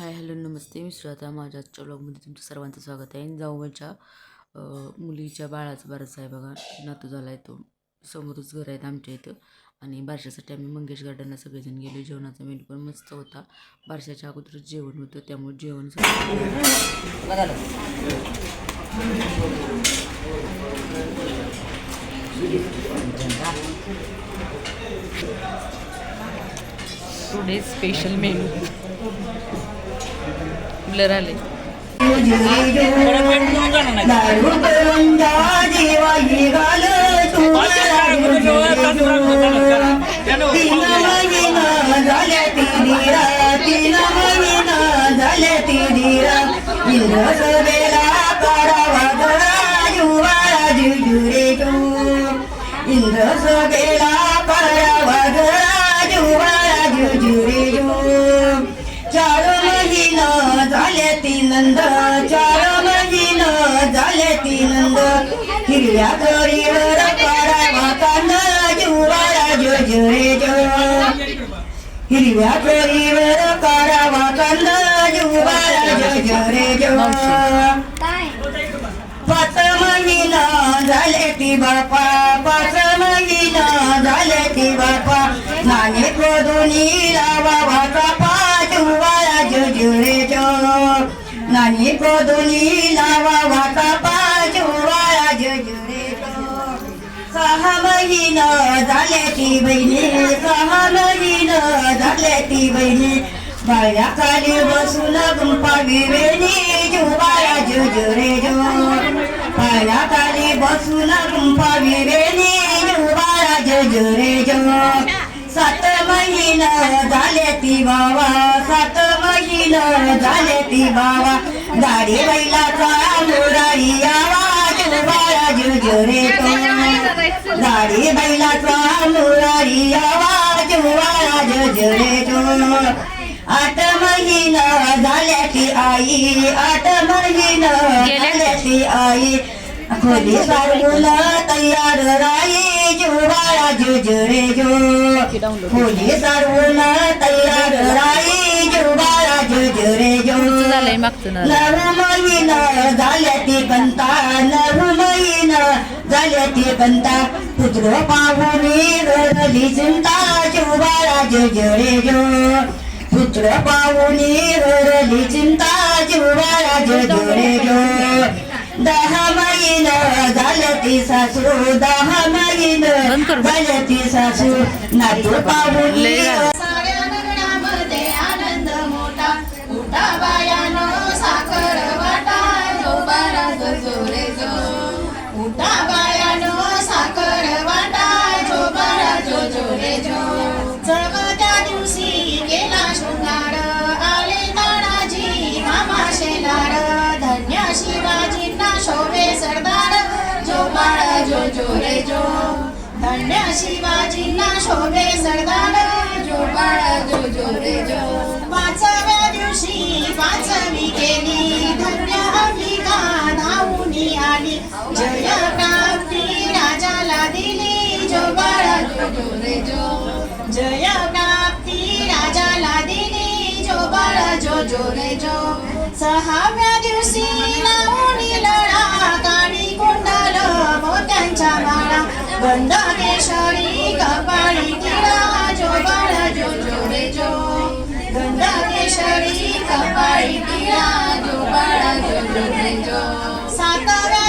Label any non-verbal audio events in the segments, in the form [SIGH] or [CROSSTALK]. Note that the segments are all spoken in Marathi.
हाय हॅलो नमस्ते. मी सुजाता माझ्या आजच्या ब्लॉगमध्ये तुमचं सर्वांचं स्वागत आहे. जाऊबाईच्या मुलीच्या बाळाचं बारसं आहे बघा. नातू झाला आहे तो. समोरच घर आहेत आमच्या इथं. आणि बारशासाठी आम्ही मंगेश गार्डनला सगळेजण गेलो जेवणाचा मेनू पण मस्त होता. बारशाच्या अगोदरच जेवण होतं त्यामुळे जेवण टुडे स्पेशल मेनू ब्लर आले दारू करंजा देवाई हिरव्या करीवर करावा कांद जुवाळा जो जो हिरव्या करीवर करावा कांद जुवाळा जो जो पाच महिना झाले ती बापा पाच महिना झाले ती बापा. नाणे कोदुनी लावा कापा जुवाळा जुजुरे जो नाणी कोदुनी लावा सहा झाल्याची बहिणी सहा महिना झाल्याची बहिणी. बाळ्या खाली बसून गुंपावी वेणी जुवाळा जुजुरे जो पाया खाली बसून गुंपावी वेणी जुवाळा जुजुरे जो सात महिन झाले ती बाबा सात महिन झाले ती बाबा. दाढी बैलाचा मुरारी यावा जुवाळा जुजुरे तो. दाढी बैलाचा मुरारी आवाज जुवाळा जुजुरे तो. आठ महिना झाल्याची आई आठ महिना झाल्याची आई. खोली सारवून तयार राई जुवाळा जुजुरे जो खोली सारवून तयार राई जुवाळा जुजुरे जो झालंय मागचं ना नऊ महिना झाल्या ती कंता नऊ महिना झाल्या ती कंता पुत्र पाहुणी रडली चिंता जुवाळा जुजुरे जो. पुत्र पाहुणी रडली चिंता जुवाळा जुजुरे जो. दहा महिना झाल्या ती सासू दहा महिना. झाल्या ती सासू. नातू पाहुणी जोरे जो धन्य शिवाजींना शोभे सरदार. जो बाळा जो जोरे जो पाचव्या दिवशी पाचवी केली. धन्य अंबिका धावूनी आली. जय प्राप्ती राजाला दिली. जो बाळा जो जोरे जो जय प्राप्ती राजाला दिली. जो बाळा जो जोरे जो सहाव्या माळा बंद केशरी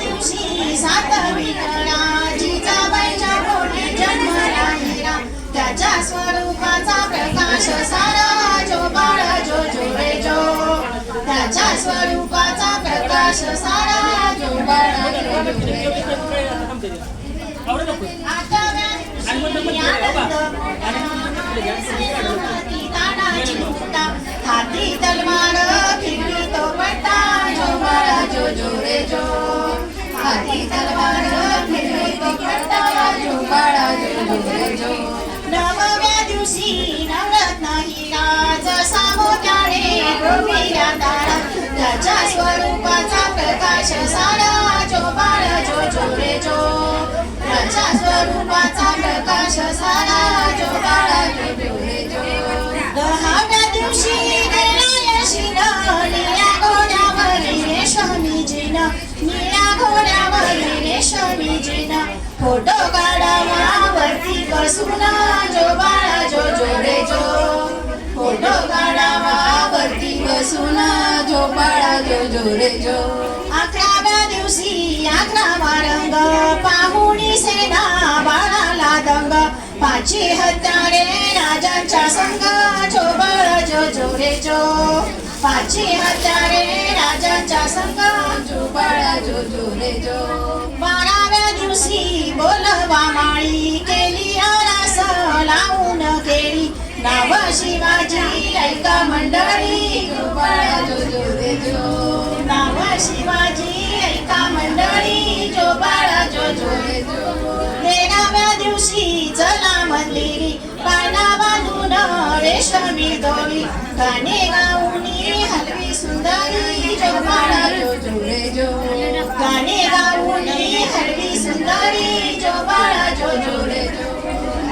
दिवशी सातवी पोटी जन्मला हिरा त्याच्या स्वरूपाचा प्रकाश सारा जो बाळा जो जो रे जो. त्याच्या स्वरूपाचा प्रकाश सारा जो बाळा जो जो रे जो. हाती तलवार फिरली तो पट्टा जो जो रे जो हाती तलवार फिरली तो पट्टा जो जो रे जो नवव्या दिवशी नवरत्न हिरा जसा तारा त्याच्या स्वरूपाचा प्रकाश सारा जो तेजो त्याच्या स्वरूपाचा प्रकाश सारा जो बाळाने पिवळे जो दहाव्या दिवशी निळ्या घोड्यावरील स्वामीजीन निळ्या घोड्यावरील स्वामीजीन फोटो काढावावरती बसून जो बाळा जो जोडे जो फोटो काढावावरती बसून जो बाळा जो जोडे जो दिवशी अकरावा रंग पाहुणी सेना बाळाला दंग पाची हत्यारे राजांच्या संग जो बाळा जो जो रे जो पाची हत्यारे राजांच्या संग जो बाळा जो जो रे जो बाराव्या दिवशी बोलवा माळी केली आरास लावून केली नाव शिवाजी ऐका मंडळी जो बाळा जो जो रे जो नाव शिवाजी ऐका मंडळी जो बाळा जो जो रे जो तेराव्या दिवशी चला मंदिरी पाना बांधून रेशमी दोरी. गाणे गाऊनी हलवी सुंदरी जो बाळा जो जुळे जो. गाणे गाऊनी हलवी सुंदरी जो बाळा जो जुळे जो.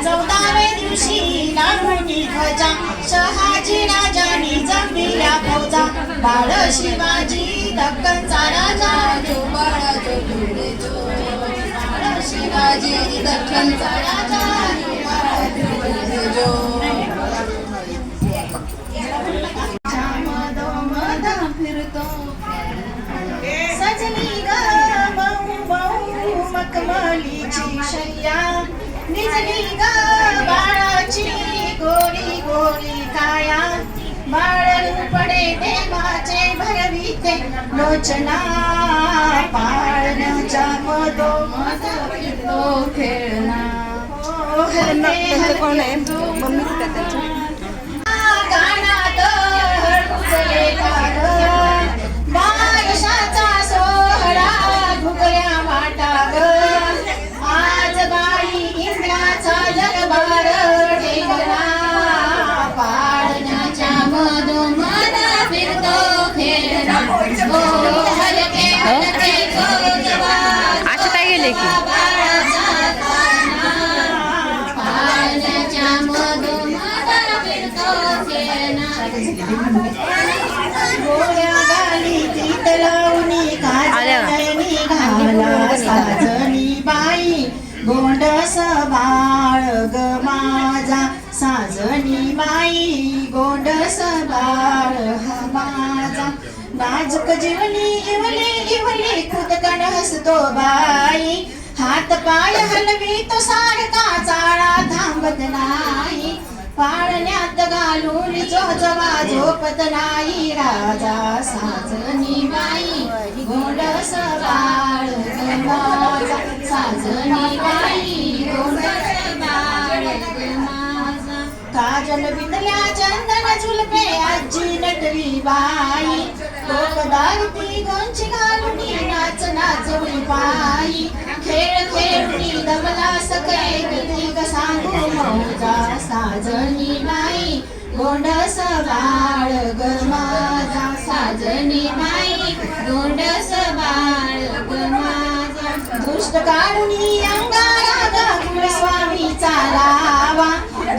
चौदाव्या दिवशी लाडूनी ध्वजा शहाजी राजानी जमविल्या फौजा बाळ शिवाजी दक्कनचा राजा जो बाळा जो जुळे जो. राजा जो बाळा जो जो रे जो मध फिरतो सजली ग बहु बहु मखमलीची शय्या निजली ग बाळाची गोरी गोरी काया बाळ पडे देवाचे भरविते लोचना पाळण्याच्या मधो खेळना हो, हलते हलते मम्मी कुठे त्यांच्या गोंडस बाळ ग माझा. साजनी माई गोंडस बाळ हा माझा. नाजूक जीवनी इवले इवली खुदकन हसतो बाई. हात पाय हलवी तो सारखा चाळा थांबत नाही. पाळण्यात घालून जोजवा झोपत नाही. राजा साजनी बाई गोंडस बाळ माझा. साजनी बाई माझा काजल बिंदल्या चंदन झुलपे आजी नटली बाई. कोकदारती गोंची घालुनी नाच नाचवली बाई. खेळ खेळुनी दमला सगळे गती ग सांगू मौजा साजनी बाई. गोंडस बाळ ग माझा साजनी बाई. गोंडस बाळ ग दृष्ट काढुनी अंगारा ग स्वामी चालावा.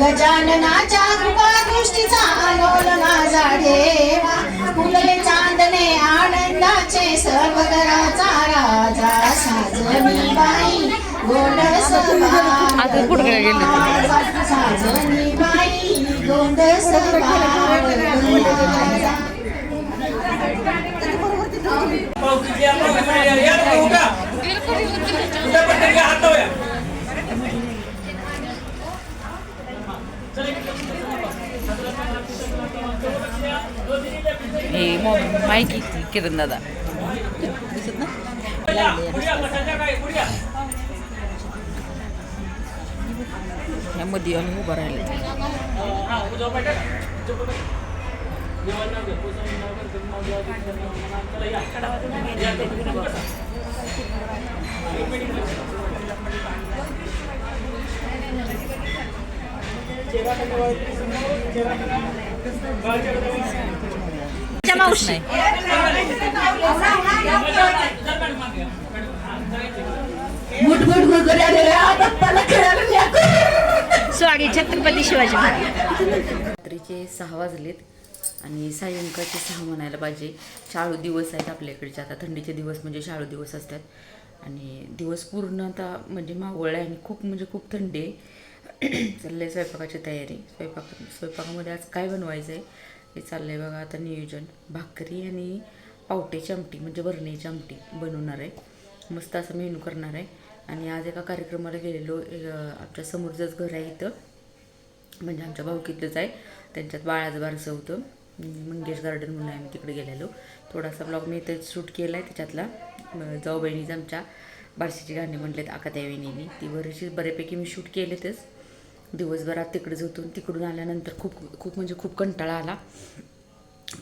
गजाननाच्या कृपा दृष्टीचा अनोल माझा ठेवा फुलले चांदणे आनंदाचे सर्व घराचा राजा साजनी बाई गोंडस साजनी बाई गोंडस बाळ माझा. पावसाची आपण या या मावशी मुठमुठ गुरगुऱ्या खेळायला छत्रपती शिवाजी महाराज रात्रीचे सहा वाजलेत आणि सायंकाळचे सहा म्हणायला पाहिजे. शाळू दिवस आहेत आपल्याकडचे. आता थंडीचे दिवस म्हणजे शाळू दिवस असतात. आणि दिवस पूर्ण आता म्हणजे मावळ आहे आणि खूप म्हणजे खूप थंडी आहे. [CLEARS THROAT] चाललं आहे स्वयंपाकाची तयारी. स्वयंपाक स्वयंपाकामध्ये आज काय बनवायचं आहे हे चाललं आहे बघा आता नियोजन. भाकरी आणि पावट्याची आमटी म्हणजे भरण्याची आमटी बनवणार आहे. मस्त असं मेनू करणार आहे. आणि आज एका कार्यक्रमाला गेलेलो एक, आमच्या समोरचंच घर आहे इथं. म्हणजे आमच्या भाऊकीतलंच आहे. त्यांच्यात बाळाचं बारसं होतं. मंगेश गार्डन म्हणून आम्ही तिकडे गेलेलो. थोडासा ब्लॉग मी इथं शूट केला आहे त्याच्यातला. जाऊ बहिणीचं आमच्या बारशीची गाणी म्हटलेत आकात्या ती बरीचशी बऱ्यापैकी मी शूट केलेतच. दिवसभरात तिकडे होतो तिकडून आल्यानंतर खूप खूप म्हणजे खूप कंटाळा आला.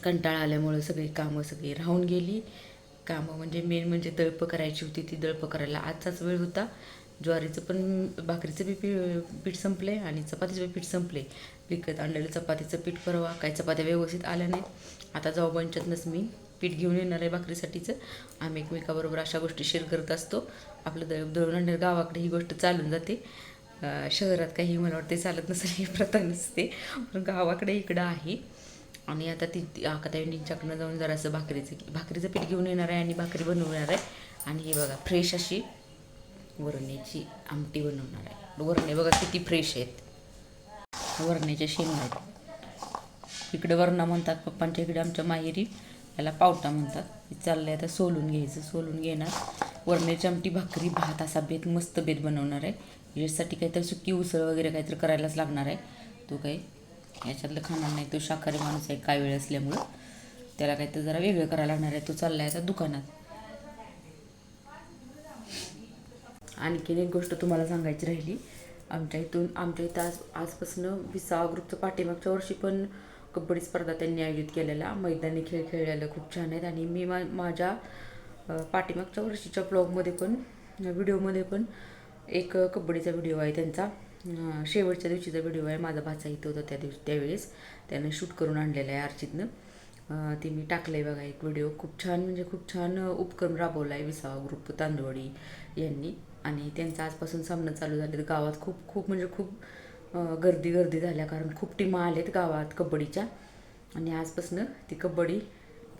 कंटाळा आल्यामुळं सगळी कामं सगळी राहून गेली. कामं म्हणजे मेन म्हणजे दळपं करायची होती ती दळपं करायला आजचाच वेळ होता. ज्वारीचं पण भाकरीचं बी पी पीठ आहे आणि चपातीचं बी पीठ संपले विकत आणलेलं चपातीचं पीठ परवा. काही चपात्या व्यवस्थित आल्या नाहीत. आता जाऊ पंचायतनंच मी. पीठ घेऊन येणार आहे भाकरीसाठीचं. आम्ही एकमेकाबरोबर अशा गोष्टी शेअर करत असतो. आपलं द दळून आणणार गावाकडे ही गोष्ट चालून जाते. शहरात काही मला वाटते चालत नसेल ही प्रथा नसते. पण गावाकडे इकडं आहे. आणि आता ती ती आकाताईंच्याकडनं जाऊन जरासं भाकरीचं भाकरीचं पीठ घेऊन येणार आहे आणि भाकरी बनवणार आहे. आणि हे बघा फ्रेश अशी वरण्याची आमटी बनवणार आहे. वरणे बघा किती फ्रेश आहेत. वरण्याच्या शेंगा आहेत. इकडे वरणा म्हणतात पप्पांच्या इकडे आमच्या माहेरी. याला पावटा म्हणतात. चाललंय आता सोलून घ्यायचं सोलून घेणार. वरण्याची आमटी भाकरी भात असा बेत मस्त बेत बनवणार आहे. याच्यासाठी काहीतरी सुकी उसळ वगैरे काहीतरी करायलाच लागणार आहे. तो काही याच्यातलं खाणार नाही. तो शाकाहारी माणूस आहे काय वेळ असल्यामुळं. त्याला काहीतरी जरा वेगळं करायला लागणार आहे. तो चाललाय आता दुकानात. आणखीन एक गोष्ट तुम्हाला सांगायची राहिली. आमच्या इथून आमच्या इथं आज आजपासून विसावा ग्रुपचं पाठीमागच्या वर्षी पण कबड्डी स्पर्धा त्यांनी आयोजित केलेला. मैदानी खेळ खेळलेलं खूप छान आहेत. आणि मी मा माझ्या पाठीमागच्या वर्षीच्या ब्लॉगमध्ये पण व्हिडिओमध्ये पण एक कबड्डीचा व्हिडिओ आहे त्यांचा. शेवटच्या दिवशीचा व्हिडिओ आहे. माझा भाचा इथं होता त्या दिवशी त्यावेळेस त्यानं शूट करून आणलेला आहे अर्चितनं ते मी टाकलं आहे बघा एक व्हिडिओ खूप छान म्हणजे खूप छान उपक्रम राबवला आहे विसावा ग्रुप तांदवडी यांनी. आणि त्यांचा आजपासून सामना चालू झाले गावात. खूप खूप म्हणजे खूप गर्दी गर्दी झाल्या. कारण खूप टीमा आहेत गावात कबड्डीच्या. आणि आजपासून ती कबड्डी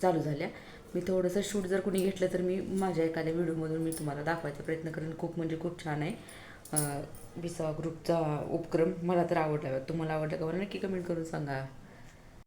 चालू झाल्या. मी थोडंसं शूट जर कुणी घेतलं तर मी माझ्या एखाद्या व्हिडिओमधून मी तुम्हाला दाखवायचा प्रयत्न करेन. खूप म्हणजे खूप छान आहे. विसावा ग्रुपचा उपक्रम. मला तर आवडला तुम्हाला आवडला का? मला नक्की कमेंट करून सांगा.